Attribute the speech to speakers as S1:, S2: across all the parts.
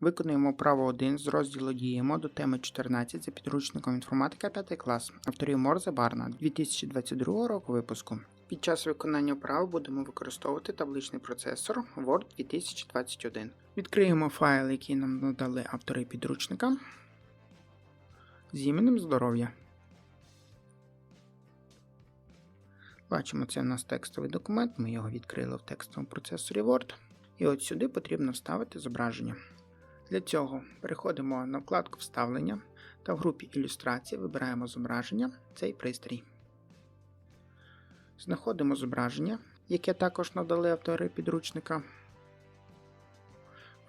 S1: Виконуємо право 1 з розділу Діємо до теми 14 за підручником інформатика 5 клас авторів Морзе Барна 2022 року випуску. Під час виконання вправ будемо використовувати табличний процесор Word 2021. Відкриємо файл, який нам надали автори підручника з іменем здоров'я. Бачимо, це у нас текстовий документ, ми його відкрили в текстовому процесорі Word. І от сюди потрібно вставити зображення. Для цього переходимо на вкладку Вставлення та в групі Ілюстрації вибираємо зображення, цей пристрій. Знаходимо зображення, яке також надали автори підручника.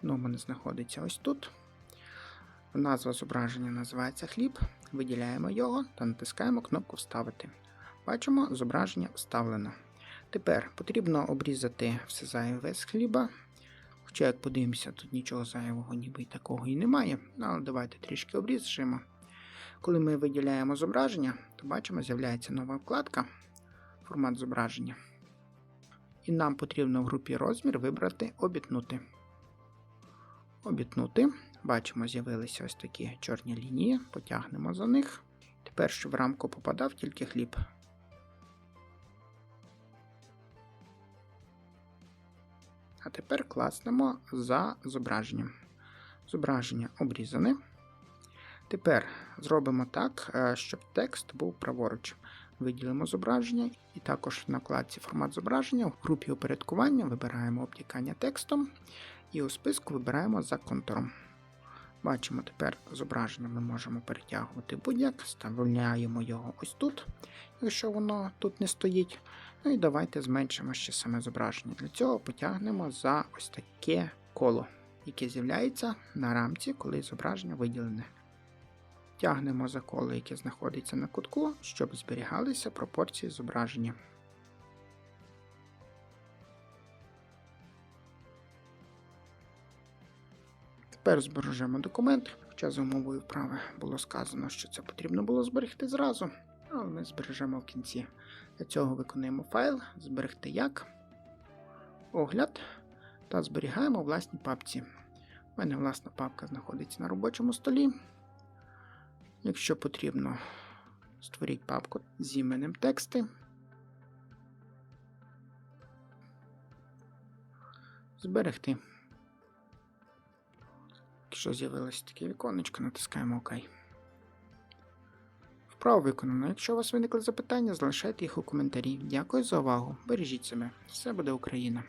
S1: Воно в мене знаходиться ось тут. Назва зображення називається хліб. Виділяємо його та натискаємо кнопку Вставити. Бачимо, зображення вставлено. Тепер потрібно обрізати все зайве з хліба. Хоча, як подивимося, тут нічого зайвого ніби такого і немає. Але давайте трішки обріжемо. Коли ми виділяємо зображення, то бачимо, з'являється нова вкладка формат зображення. І нам потрібно в групі розмір вибрати обітнути. Обітнути. Бачимо, з'явилися ось такі чорні лінії, потягнемо за них. Тепер, щоб в рамку попадав тільки хліб. А тепер класнемо за зображенням. Зображення обрізане. Тепер зробимо так, е, щоб текст був праворуч. Виділимо зображення, і також на накладці формат зображення в групі упорядкування вибираємо обтікання текстом і у списку вибираємо за контуром. Бачимо, тепер зображення ми можемо перетягувати будь-як, вставляємо його ось тут, якщо воно тут не стоїть. Ну і давайте зменшимо ще саме зображення. Для цього потягнемо за ось таке коло, яке з'являється на рамці, коли зображення виділене. Тягнемо за коло, яке знаходиться на кутку, щоб зберігалися пропорції зображення. Тепер збережемо документ, хоча за умовою вправи було сказано, що це потрібно було зберегти зразу, але ми збережемо в кінці. Для цього виконуємо файл, зберегти як, огляд та зберігаємо у власній папці. У мене власна папка знаходиться на робочому столі. Якщо потрібно, створіть папку з іменем тексти. Зберегти. Якщо з'явилось таке віконечко, натискаємо ОК. Вправо виконано. Якщо у вас виникли запитання, залишайте їх у коментарі. Дякую за увагу. Бережіть себе. Все буде Україна!